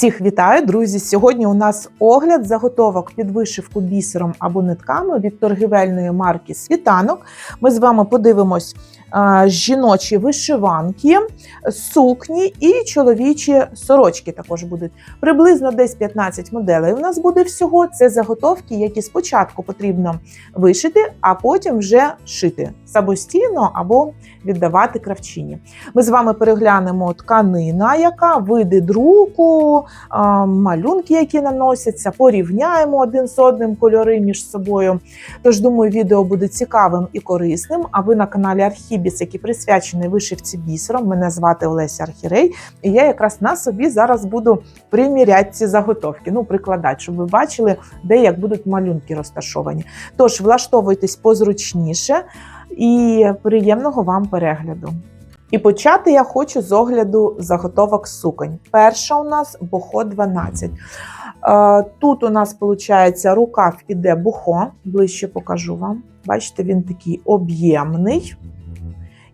Всіх вітаю, друзі! Сьогодні у нас огляд заготовок під вишивку бісером або нитками від торгівельної марки Світанок. Ми з вами подивимось жіночі вишиванки, сукні і чоловічі сорочки також будуть. Приблизно десь 15 моделей. У нас буде всього. Це заготовки, які спочатку потрібно вишити, а потім вже шити самостійно або віддавати кравчині. Ми з вами переглянемо тканина, яка види друку, малюнки, які наносяться, порівняємо один з одним кольори між собою. Тож, думаю, відео буде цікавим і корисним. А ви на каналі Архібіс, який присвячений вишивці бісером. Мене звати Олеся Архірей, і я якраз на собі зараз буду приміряти ці заготовки, ну прикладати, щоб ви бачили, де як будуть малюнки розташовані. Тож влаштовуйтесь позручніше і приємного вам перегляду. І почати я хочу з огляду заготовок суконь. Перша у нас бухо 12. Е, Тут у нас виходить рукав іде бухо, ближче покажу вам. Бачите, він такий об'ємний.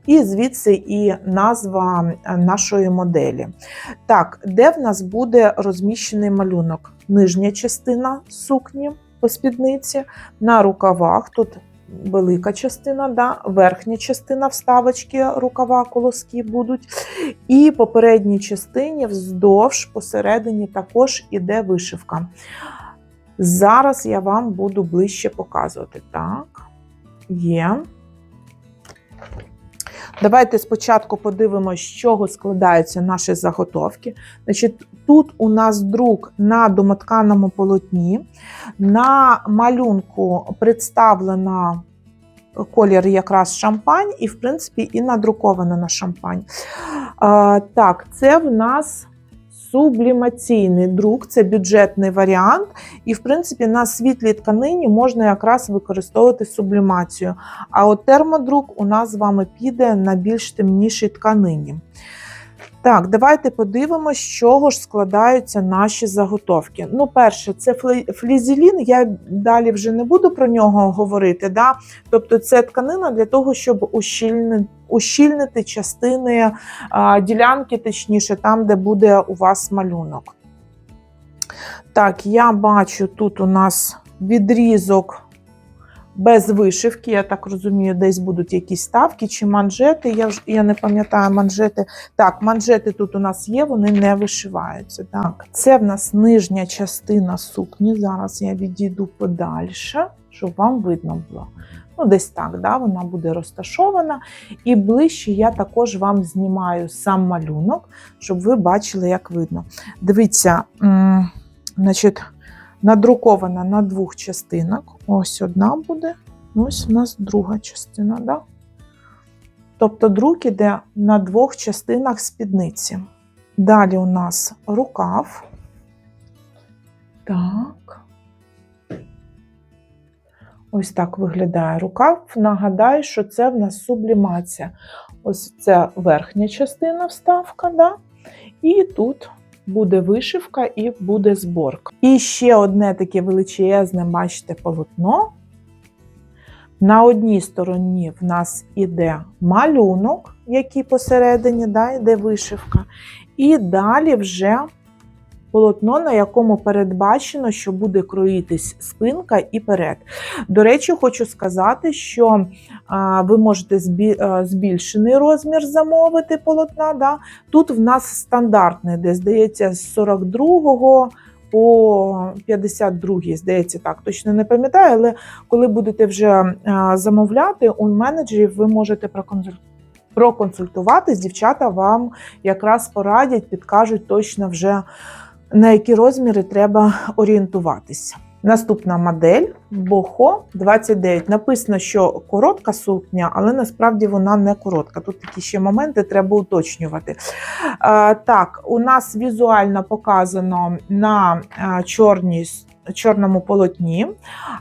І звідси і назва е, нашої моделі. Так, де в нас буде розміщений малюнок? Нижня частина сукні по спідниці, на рукавах. Тут велика частина, да, верхня частина вставочки, рукава, колоски будуть. І по передній частині вздовж посередині також іде вишивка. Зараз я вам буду ближче показувати. Так, є. Давайте спочатку подивимося, з чого складаються наші заготовки. Значить, Тут у нас друк на домотканому полотні. На малюнку представлена колір якраз шампань, і, в принципі, і надрукована на шампань. Так, це в нас сублімаційний друк, це бюджетний варіант. І, в принципі, на світлій тканині можна якраз використовувати сублімацію. А от термодрук у нас з вами піде на більш темнішій тканині. Так, давайте подивимося, з чого ж складаються наші заготовки. Ну, перше, це флізелін, я далі вже не буду про нього говорити. Да? Тобто це тканина для того, щоб ущільнити, ущільнити частини а, ділянки, точніше, там, де буде у вас малюнок. Так, я бачу, тут у нас відрізок без вишивки. Я так розумію, десь будуть якісь ставки чи манжети. Я, ж- я не пам'ятаю манжети. Так, манжети тут у нас є, вони не вишиваються. Так, це в нас нижня частина сукні. Зараз я відійду подальше, щоб вам видно було. Ну, десь так, да, вона буде розташована. І ближче я також вам знімаю сам малюнок, щоб ви бачили, як видно. Дивіться, значить, надрукована на двох частинах. Ось одна буде, ось у нас друга частина. Да? Тобто друк іде на двох частинах спідниці. Далі у нас рукав. Так. Ось так виглядає рукав. Нагадаю, що це в нас сублімація. Ось це верхня частина вставка, да? і тут буде вишивка і буде зборка. І ще одне таке величезне, бачите, полотно. На одній стороні в нас іде малюнок, який посередині да, йде вишивка. І далі вже полотно, на якому передбачено, що буде кроїтись спинка і перед. До речі, хочу сказати, що ви можете а, збільшений розмір замовити полотна. Да? Тут в нас стандартний, де здається, з 42-го. по 52, здається, так, точно не пам'ятаю, але коли будете вже замовляти, у менеджерів ви можете. Проконсультуватись, дівчата вам якраз порадять, підкажуть точно вже на які розміри треба орієнтуватися. Наступна модель Бохо 29. Написано, що коротка сукня, але насправді вона не коротка. Тут такі ще моменти треба уточнювати. Так, у нас візуально показано на чорній, чорному полотні,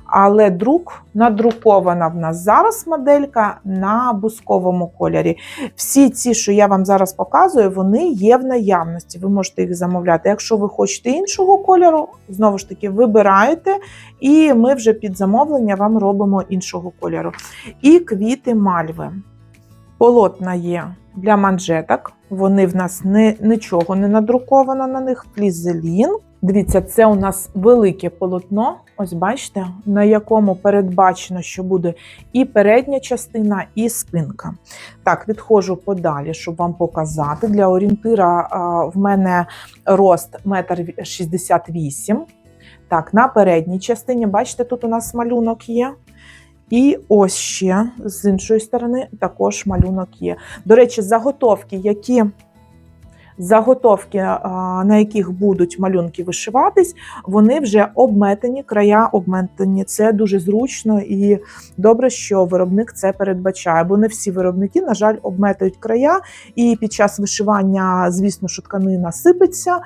але друк надрукована в нас зараз моделька на бусковому кольорі. Всі ці, що я вам зараз показую, вони є в наявності. Ви можете їх замовляти. Якщо ви хочете іншого кольору, знову ж таки, вибираєте, і ми вже під замовлення вам робимо іншого кольору. І квіти мальви. Полотна є для манжеток. Вони в нас не, нічого не надруковано на них. Флізелін. Дивіться, це у нас велике полотно. Ось бачите, на якому передбачено, що буде і передня частина, і спинка. Так, відходжу подалі, щоб вам показати. Для орієнтира а, в мене рост 1,68 м. Так, на передній частині, бачите, тут у нас малюнок є. І ось ще з іншої сторони також малюнок є. До речі, заготовки, які заготовки, на яких будуть малюнки вишиватись, вони вже обметані, края обметані. Це дуже зручно і добре, що виробник це передбачає. Бо не всі виробники, на жаль, обметають края, і під час вишивання, звісно, що тканина сипеться.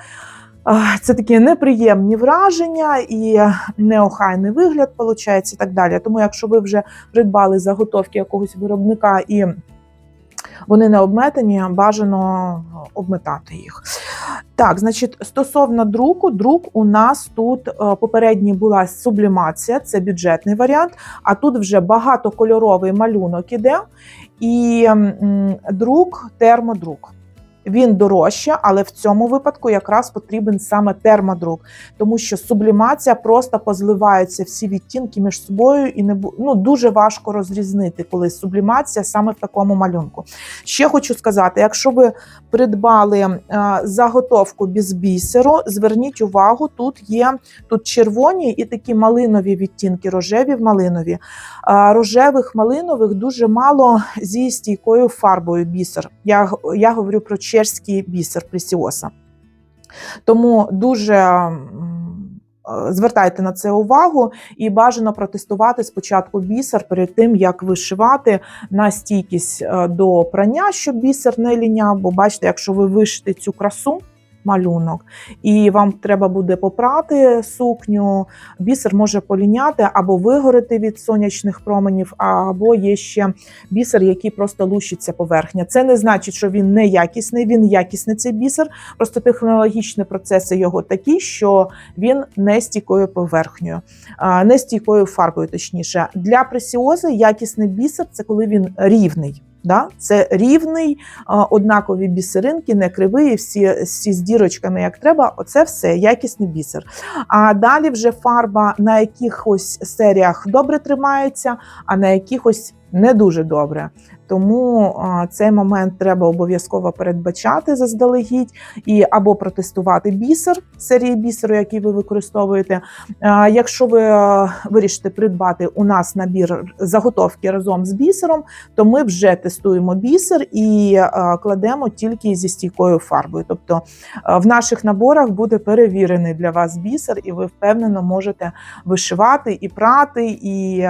Це такі неприємні враження і неохайний вигляд, виходить, і так далі. Тому, якщо ви вже придбали заготовки якогось виробника і вони не обметані, бажано обметати їх. Так, значить, стосовно друку, друк у нас тут е, попередній була сублімація, це бюджетний варіант, а тут вже багатокольоровий малюнок іде, і друк, термодрук. Він дорожче, але в цьому випадку якраз потрібен саме термодрук, тому що сублімація просто позливаються всі відтінки між собою, і не ну, дуже важко розрізнити, коли сублімація саме в такому малюнку. Ще хочу сказати: якщо ви придбали е, заготовку без бісеру, зверніть увагу, тут є тут червоні і такі малинові відтінки, рожеві в малинові. А, Рожевих малинових дуже мало зі стійкою фарбою бісер. Я, я говорю про чешський бісер пресіоса. Тому дуже е, звертайте на це увагу і бажано протестувати спочатку бісер перед тим, як вишивати на стійкість е, до прання, щоб бісер не ліняв. Бо бачите, якщо ви вишите цю красу. Малюнок, і вам треба буде попрати сукню. Бісер може поліняти або вигорити від сонячних променів, або є ще бісер, який просто лущиться поверхня. Це не значить, що він не якісний, він якісний цей бісер. Просто технологічні процеси його такі, що він не стійкою поверхнею, не стійкою фарбою. Точніше, для пресіози якісний бісер це коли він рівний. Да? Це рівний, однакові бісеринки, не кривий, всі, всі з дірочками, як треба. Оце все якісний бісер. А далі вже фарба на якихось серіях добре тримається, а на якихось не дуже добре. Тому цей момент треба обов'язково передбачати заздалегідь і або протестувати бісер серії бісеру, який ви використовуєте. Якщо ви вирішите придбати у нас набір заготовки разом з бісером, то ми вже тестуємо бісер і кладемо тільки зі стійкою фарбою. Тобто в наших наборах буде перевірений для вас бісер, і ви впевнено можете вишивати і прати, і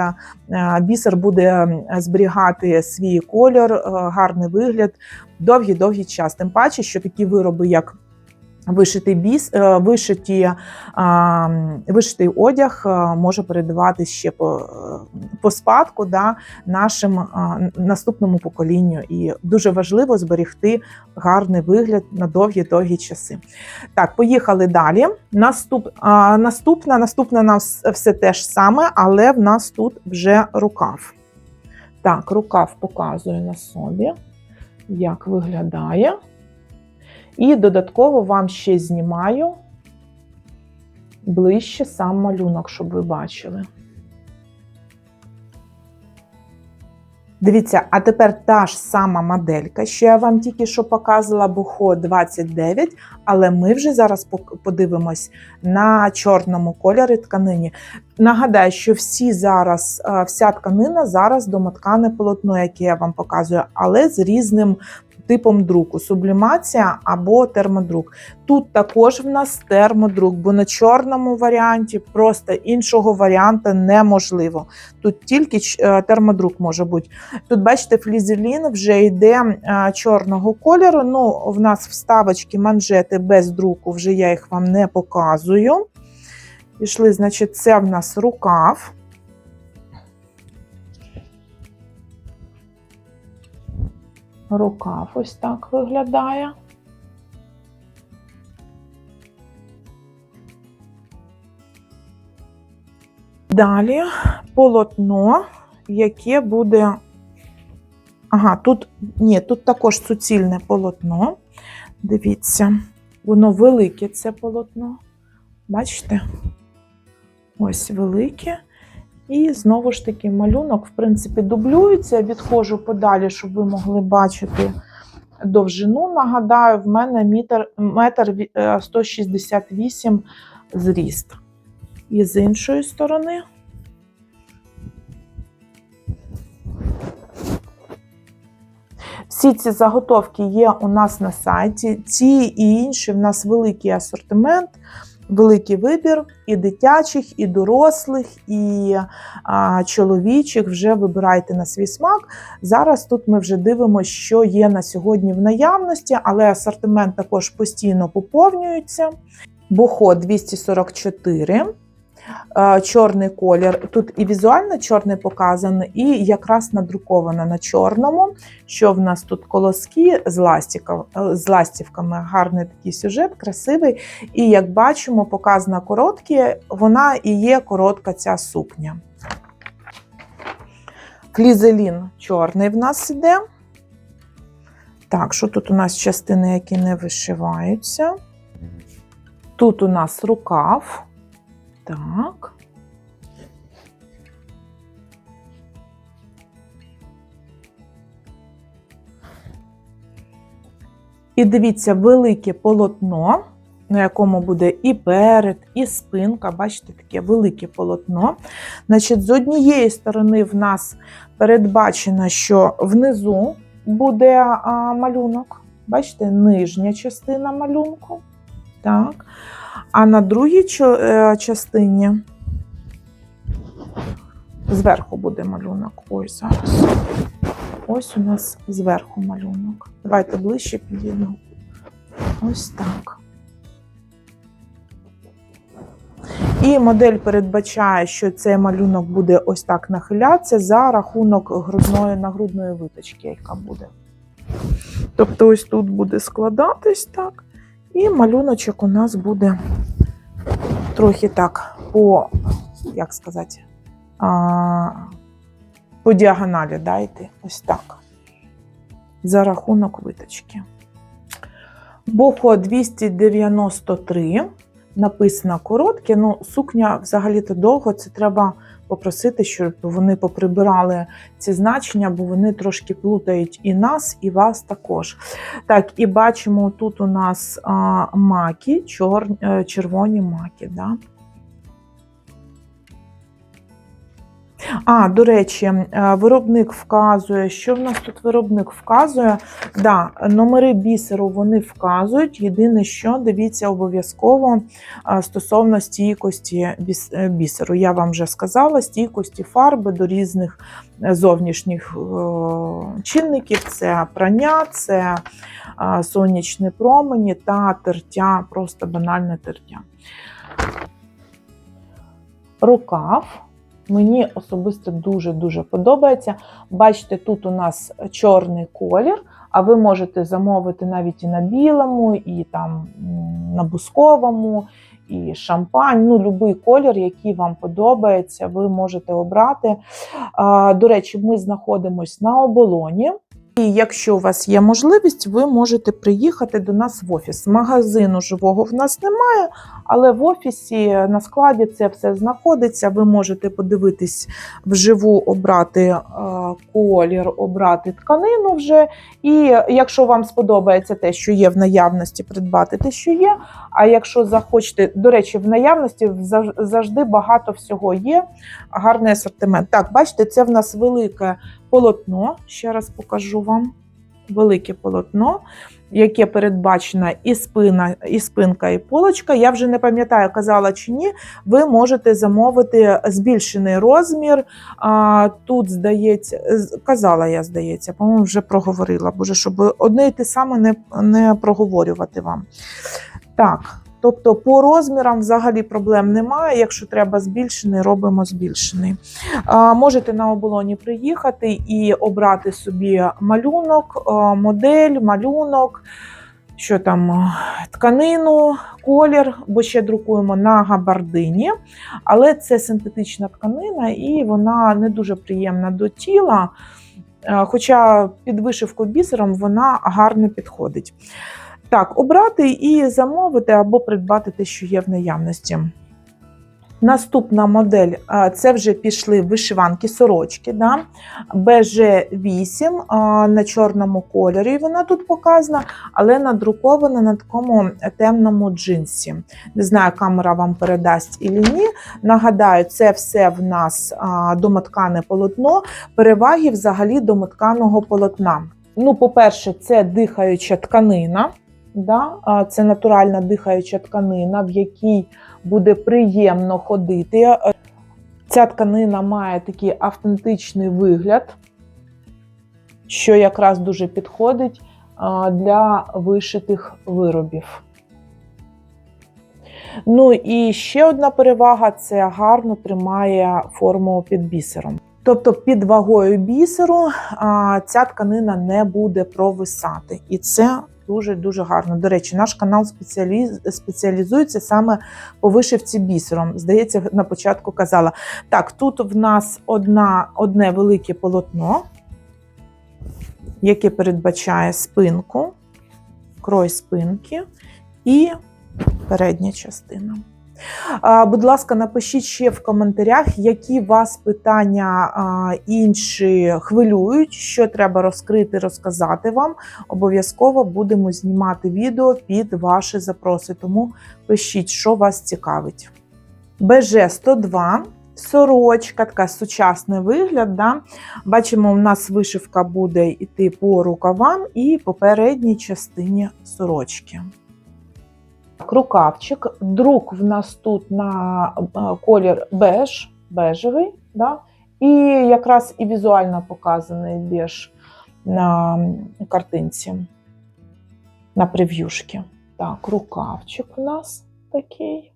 бісер буде зберігати свій кольор, е, гарний вигляд довгий-довгий час. Тим паче, що такі вироби, як Вишитий біс, е, вишиті, вишитий одяг е, може передавати ще по, е, по спадку да, нашим наступному поколінню. І дуже важливо зберегти гарний вигляд на довгі-довгі часи. Так, поїхали далі. Наступ, наступна, наступна нас все те ж саме, але в нас тут вже рукав. Так, рукав показую на собі, як виглядає. І додатково вам ще знімаю ближче сам малюнок, щоб ви бачили. Дивіться, а тепер та ж сама моделька, що я вам тільки що показувала, Бухо 29, але ми вже зараз подивимось на чорному кольорі тканині. Нагадаю, що всі зараз, е, вся тканина зараз домоткане полотно, яке я вам показую, але з різним типом друку: сублімація або термодрук. Тут також в нас термодрук, бо на чорному варіанті просто іншого варіанту неможливо. Тут тільки е, термодрук може бути. Тут, бачите, флізелін вже йде е, чорного кольору. Ну, в нас вставочки, манжети без друку, вже я їх вам не показую. Пішли, значить, це в нас рукав. Рукав ось так виглядає. Далі полотно, яке буде Ага, тут ні, тут також суцільне полотно. Дивіться, воно велике це полотно. Бачите? Ось велике. І знову ж таки малюнок, в принципі, дублюється. Відходжу подалі, щоб ви могли бачити довжину. Нагадаю, в мене метр, метр е, 168 зріст. І з іншої сторони. Всі ці заготовки є у нас на сайті. Ці і інші в нас великий асортимент, великий вибір і дитячих, і дорослих, і а, чоловічих. Вже вибирайте на свій смак. Зараз тут ми вже дивимося, що є на сьогодні в наявності, але асортимент також постійно поповнюється. Бохо 244. Чорний колір. Тут і візуально чорний показаний, і якраз надруковано на чорному. Що в нас тут колоски з, ластиком, е, з ластівками, гарний такий сюжет, красивий. І як бачимо, показана короткі, вона і є коротка ця сукня. Флізелін чорний в нас іде. Так, що тут у нас частини, які не вишиваються? Тут у нас рукав. Так. І дивіться, велике полотно, на якому буде і перед, і спинка. Бачите, таке велике полотно. Значить, з однієї сторони в нас передбачено, що внизу буде малюнок. Бачите, нижня частина малюнку. Так. А на другій е, частині зверху буде малюнок. Ось зараз. Ось у нас зверху малюнок. Давайте ближче підійду. Ось так. І модель передбачає, що цей малюнок буде ось так нахилятися за рахунок грудної нагрудної виточки, яка буде. Тобто, ось тут буде складатись так. І малюночок у нас буде трохи так по, як сказати, а, по діагоналі дайте ось так. За рахунок виточки. Бохо 293. Написано коротке. Ну, сукня взагалі-то довго. Це треба попросити, щоб вони поприбирали ці значення, бо вони трошки плутають і нас, і вас також. Так, і бачимо, тут у нас а, маки, чор, е, червоні маки. Да? А, до речі, е, виробник вказує, що в нас тут виробник вказує. Да, номери бісеру вони вказують. Єдине, що дивіться обов'язково е, стосовно стійкості е, бісеру. Я вам вже сказала, стійкості фарби до різних зовнішніх чинників: це прання, це сонячні промені та тертя, просто банальне тертя. Рукав. Мені особисто дуже-дуже подобається. Бачите, тут у нас чорний колір, а ви можете замовити навіть і на білому, і там на бусковому, і шампань. Ну, будь-який колір, який вам подобається, ви можете обрати. До речі, ми знаходимося на оболоні. І якщо у вас є можливість, ви можете приїхати до нас в офіс. Магазину живого в нас немає, але в офісі на складі це все знаходиться. Ви можете подивитись вживу, обрати е, колір, обрати тканину вже. І якщо вам сподобається те, що є в наявності, придбати те, що є. А якщо захочете, до речі, в наявності завжди багато всього є. Гарний асортимент. Так, бачите, це в нас велике полотно. Ще раз покажу вам. Велике полотно, яке передбачено і спина, і спинка, і полочка. Я вже не пам'ятаю, казала чи ні. Ви можете замовити збільшений розмір. Тут, здається, казала я, здається, по-моєму, вже проговорила, боже, щоб одне і те саме не, не проговорювати вам. Так. Тобто по розмірам взагалі проблем немає. Якщо треба збільшений, робимо збільшений. Можете на оболоні приїхати і обрати собі малюнок, модель, малюнок, що там, тканину, колір, бо ще друкуємо на габардині. Але це синтетична тканина і вона не дуже приємна до тіла. Хоча під вишивку бісером вона гарно підходить. Так, обрати і замовити або придбати те, що є в наявності. Наступна модель це вже пішли вишиванки сорочки. Да? БЖ8 на чорному кольорі. Вона тут показана, але надрукована на такому темному джинсі. Не знаю, камера вам передасть і ні. Нагадаю, це все в нас домоткане полотно, переваги взагалі домотканого полотна. Ну, по-перше, це дихаюча тканина. Да? Це натуральна дихаюча тканина, в якій буде приємно ходити. Ця тканина має такий автентичний вигляд, що якраз дуже підходить для вишитих виробів. Ну і ще одна перевага це гарно тримає форму під бісером. Тобто під вагою бісеру ця тканина не буде провисати. І це дуже-дуже гарно. До речі, наш канал спеціаліз... спеціалізується саме по вишивці бісером. Здається, на початку казала. Так, тут в нас одна, одне велике полотно, яке передбачає спинку, крой спинки і передня частина. Будь ласка, напишіть ще в коментарях, які вас питання інші хвилюють, що треба розкрити, розказати вам. Обов'язково будемо знімати відео під ваші запроси, тому пишіть, що вас цікавить. БЖ-102. Сорочка, така сучасний вигляд. Да? Бачимо, у нас вишивка буде йти по рукавам і по передній частині сорочки. Рукавчик. Друк в нас тут на колір беж, бежевий, да? і якраз і візуально показаний беж на картинці, на прев'юшки. Так, рукавчик у нас такий.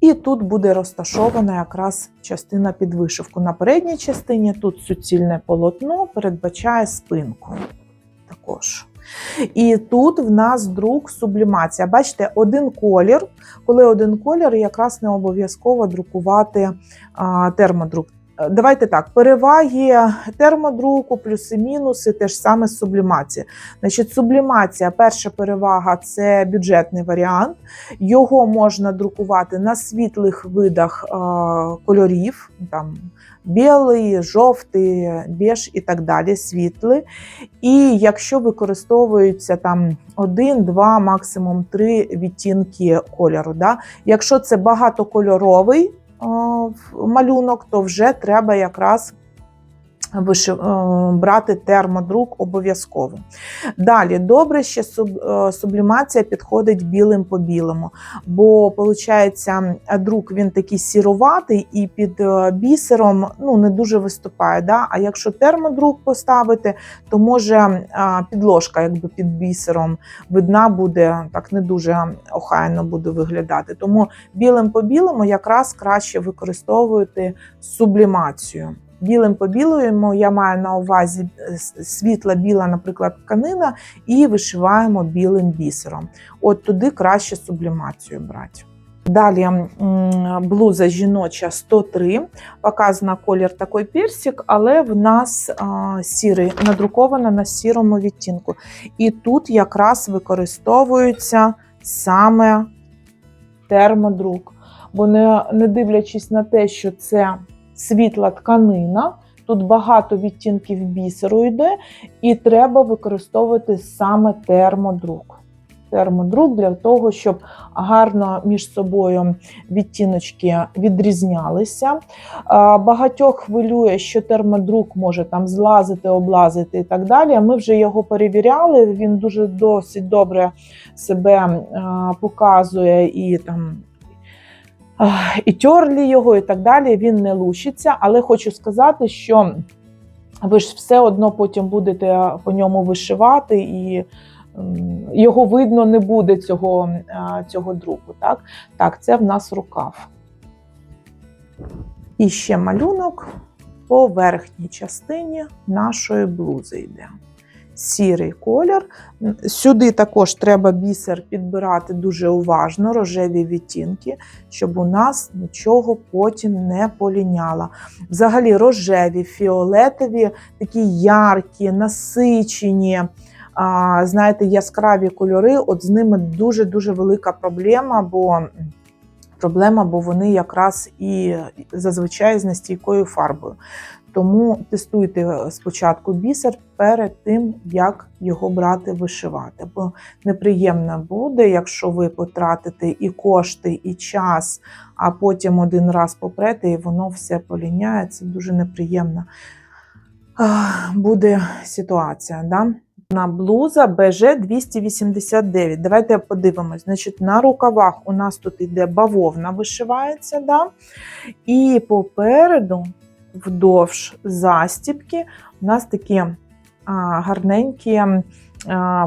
І тут буде розташована якраз частина під вишивку. На передній частині тут суцільне полотно передбачає спинку також. І тут в нас друк сублімація. Бачите, один колір. Коли один колір, якраз не обов'язково друкувати термодрук. Давайте так, переваги термодруку, плюси-мінуси, те ж саме сублімація. Значить, сублімація, перша перевага це бюджетний варіант. Його можна друкувати на світлих видах е, кольорів, там білий, жовтий, біж і так далі, світлий. І якщо використовуються там один, два, максимум три відтінки кольору. Да? Якщо це багатокольоровий, малюнок, то вже треба якраз брати термодрук обов'язково. Далі, добре, ще сублімація підходить білим по білому, бо, виходить, друк він такий сіруватий і під бісером ну, не дуже виступає. Да? А якщо термодрук поставити, то може підложка якби під бісером видна буде, так не дуже охайно буде виглядати. Тому білим по білому якраз краще використовувати сублімацію. Білим побілуємо, я маю на увазі е, світла біла, наприклад, тканина, і вишиваємо білим бісером. От туди краще сублімацію брати. Далі блуза жіноча 103, показана колір такий персик, але в нас а, сірий, надрукована на сірому відтінку. І тут якраз використовується саме термодрук. Бо не, не дивлячись на те, що це світла тканина. Тут багато відтінків бісеру йде, і треба використовувати саме термодрук. Термодрук для того, щоб гарно між собою відтіночки відрізнялися. Багатьох хвилює, що термодрук може там злазити, облазити і так далі. Ми вже його перевіряли, він дуже досить добре себе показує і там і тьорлі його, і так далі. Він не лущиться, але хочу сказати, що ви ж все одно потім будете по ньому вишивати, і його видно не буде цього цього друку. Так, Так, це в нас рукав. І ще малюнок по верхній частині нашої блузи йде. Сірий колір. Сюди також треба бісер підбирати дуже уважно, рожеві відтінки, щоб у нас нічого потім не поліняло. Взагалі рожеві, фіолетові, такі яркі, насичені. Знаєте, яскраві кольори, от з ними дуже-дуже велика проблема, бо проблема, бо вони якраз і зазвичай з нестійкою фарбою. Тому тестуйте спочатку бісер перед тим, як його брати вишивати. Бо неприємно буде, якщо ви потратите і кошти, і час, а потім один раз попрете, і воно все поліняє. Це дуже неприємна буде ситуація. Да? На блуза БЖ 289. Давайте подивимось. Значить, На рукавах у нас тут іде бавовна вишивається. Да? І попереду, вдовж застіпки, у нас такі гарненькі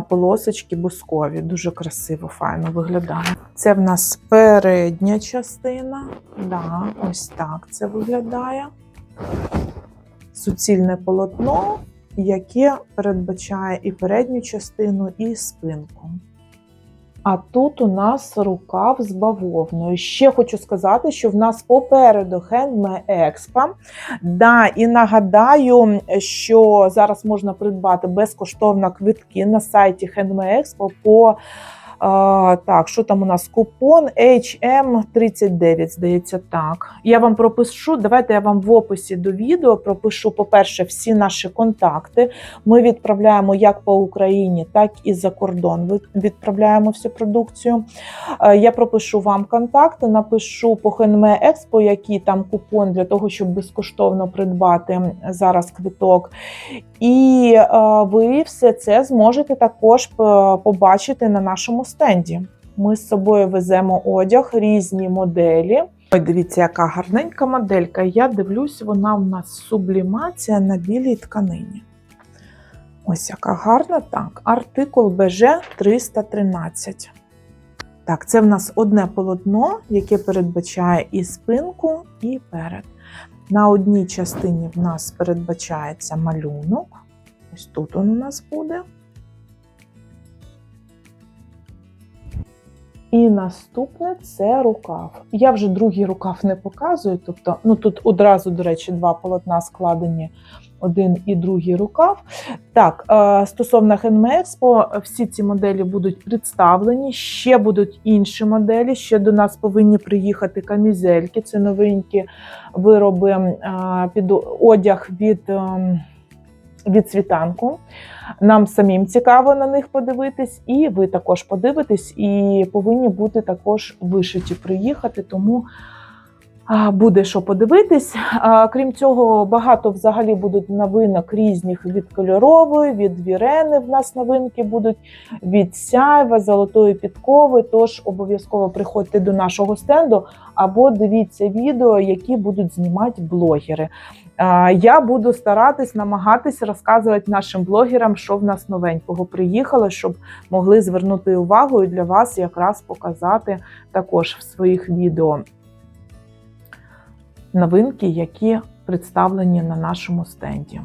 полосочки бускові. Дуже красиво, файно виглядає. Це в нас передня частина. Да, Ось так це виглядає. Суцільне полотно яке передбачає і передню частину, і спинку. А тут у нас рукав з бавовною. Ще хочу сказати, що в нас попереду Handme Expo. Да, І нагадаю, що зараз можна придбати безкоштовно квитки на сайті Handme Expo по а, Так, що там у нас купон HM39, здається, так. Я вам пропишу. Давайте я вам в описі до відео пропишу, по-перше, всі наші контакти. Ми відправляємо як по Україні, так і за кордон. Відправляємо всю продукцію. Я пропишу вам контакти, напишу по ХНМ Експо, який там купон для того, щоб безкоштовно придбати зараз квиток. І ви все це зможете також побачити на нашому стенді. Ми з собою веземо одяг, різні моделі. Ой, дивіться, яка гарненька моделька. Я дивлюсь, вона у нас сублімація на білій тканині. Ось яка гарна. Так, артикул БЖ 313. Так, це в нас одне полотно, яке передбачає і спинку, і перед. На одній частині в нас передбачається малюнок. Ось тут він у нас буде. І наступне це рукав. Я вже другий рукав не показую. Тобто, ну тут одразу, до речі, два полотна складені один і другий рукав. Так, е, стосовно Хенмекспо, всі ці моделі будуть представлені. Ще будуть інші моделі. Ще до нас повинні приїхати камізельки. Це новенькі вироби е, під одяг від. Від світанку. Нам самим цікаво на них подивитись, і ви також подивитесь, і повинні бути також вишиті приїхати, тому буде що подивитись. Крім цього, багато взагалі будуть новинок різних від кольорової, від вірени. В нас новинки будуть від сяйва, золотої підкови. Тож обов'язково приходьте до нашого стенду або дивіться відео, які будуть знімати блогери. Я буду старатись намагатись розказувати нашим блогерам, що в нас новенького приїхало, щоб могли звернути увагу і для вас якраз показати також в своїх відео новинки, які представлені на нашому стенді.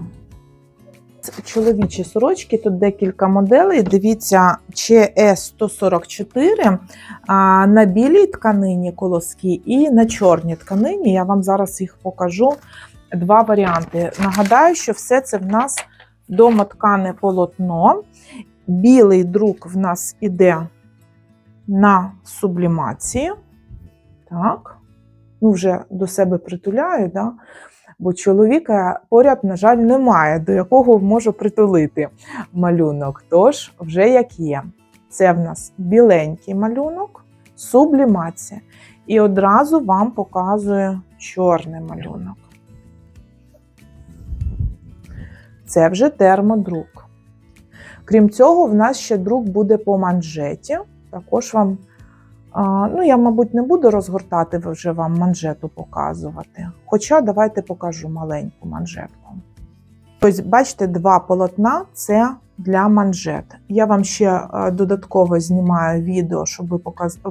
Чоловічі сорочки, тут декілька моделей. Дивіться, ЧС-144 на білій тканині колоски і на чорній тканині. Я вам зараз їх покажу два варіанти. Нагадаю, що все це в нас домоткане полотно. Білий друк в нас іде на сублімації. Так, ну вже до себе притуляю, да? бо чоловіка поряд, на жаль, немає, до якого можу притулити малюнок. Тож, вже як є. Це в нас біленький малюнок, сублімація. І одразу вам показую чорний малюнок. Це вже термодрук. Крім цього, в нас ще друк буде по манжеті. Також вам, ну, я, мабуть, не буду розгортати вже вам манжету показувати. Хоча давайте покажу маленьку манжетку. Ось, бачите, два полотна це для манжет. Я вам ще додатково знімаю відео, щоб ви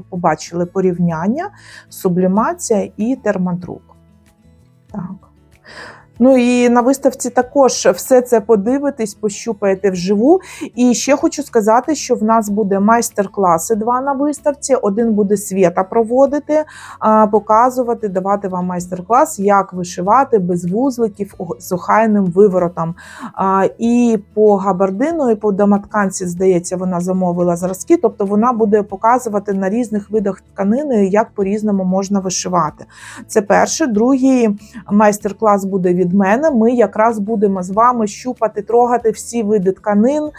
побачили порівняння, сублімація і термодрук. Так. Ну і на виставці також все це подивитесь, пощупаєте вживу. І ще хочу сказати, що в нас буде майстер-класи два на виставці. Один буде свята проводити, показувати, давати вам майстер-клас, як вишивати без вузликів з охайним виворотом. І по габардину, і по домотканці, здається, вона замовила зразки. Тобто вона буде показувати на різних видах тканини, як по-різному можна вишивати. Це перше. Другий майстер-клас буде від мене. Ми якраз будемо з вами щупати, трогати всі види тканин,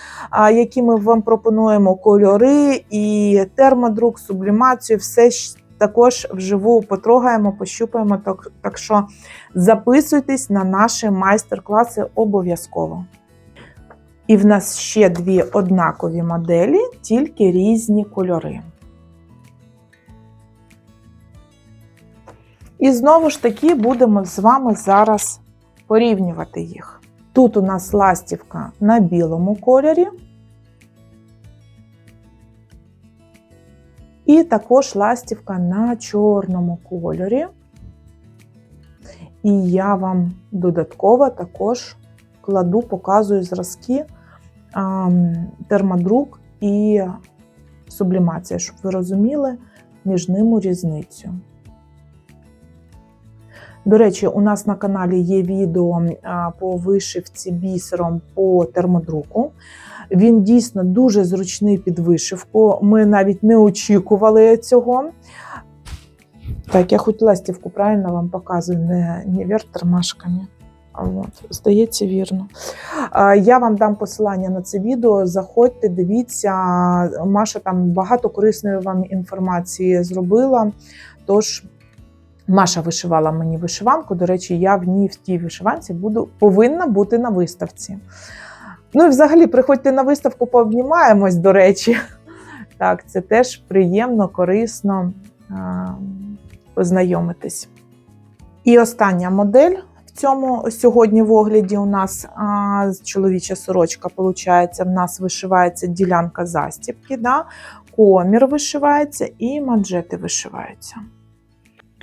які ми вам пропонуємо: кольори і термодрук, сублімацію, все також вживу потрогаємо, пощупаємо. Так, так що записуйтесь на наші майстер-класи обов'язково. І в нас ще дві однакові моделі, тільки різні кольори. І знову ж таки будемо з вами зараз порівнювати їх. Тут у нас ластівка на білому кольорі. І також ластівка на чорному кольорі. І я вам додатково також кладу, показую зразки термодрук і сублімація, щоб ви розуміли між ними різницю. До речі, у нас на каналі є відео по вишивці бісером по термодруку. Він дійсно дуже зручний під вишивку. Ми навіть не очікували цього. Так, я хоч ластівку правильно вам показую, не, не вверх тормашками. От, здається, вірно. Я вам дам посилання на це відео. Заходьте, дивіться. Маша там багато корисної вам інформації зробила. Тож Маша вишивала мені вишиванку. До речі, я в ній в тій вишиванці буду повинна бути на виставці. Ну і взагалі, приходьте на виставку, пообнімаємось, до речі. Так, це теж приємно, корисно познайомитись. І остання модель в цьому сьогодні в огляді у нас а, чоловіча сорочка, виходить, в нас вишивається ділянка застібки, да? комір вишивається і манжети вишиваються.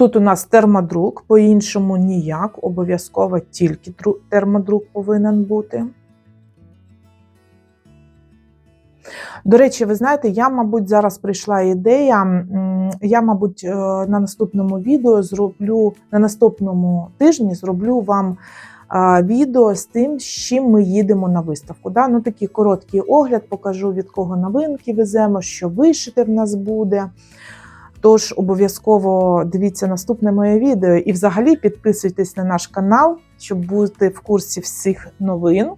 Тут у нас термодрук, по-іншому ніяк, обов'язково тільки термодрук повинен бути. До речі, ви знаєте, я, мабуть, зараз прийшла ідея. Я, мабуть, е, на наступному відео зроблю на наступному тижні зроблю вам відео з тим, з чим ми їдемо на виставку. Да? Ну, такий короткий огляд, покажу від кого новинки веземо, що вишити в нас буде. Тож обов'язково дивіться наступне моє відео і взагалі підписуйтесь на наш канал, щоб бути в курсі всіх новин,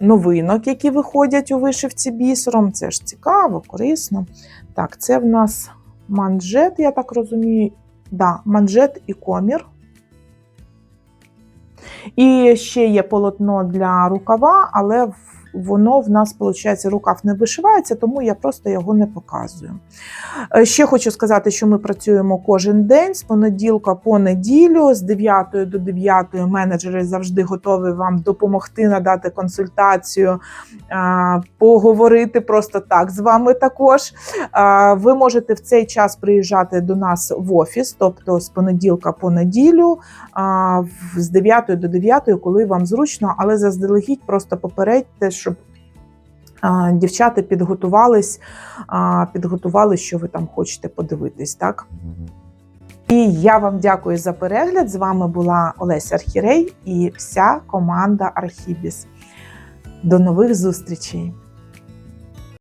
новинок, які виходять у вишивці бісером. Це ж цікаво, корисно. Так, це в нас манжет, я так розумію. Да, манжет і комір. І ще є полотно для рукава, але в- воно в нас, виходить, рукав не вишивається, тому я просто його не показую. Е, Ще хочу сказати, що ми працюємо кожен день з понеділка по неділю, з 9 до 9 менеджери завжди готові вам допомогти, надати консультацію, поговорити просто так з вами також. Ви можете в цей час приїжджати до нас в офіс, тобто з понеділка по неділю, з 9 до 9, коли вам зручно, але заздалегідь просто попередьте, щоб дівчата підготувались, підготували, що ви там хочете подивитись, так? І я вам дякую за перегляд. З вами була Олеся Архірей і вся команда Архібіс. До нових зустрічей!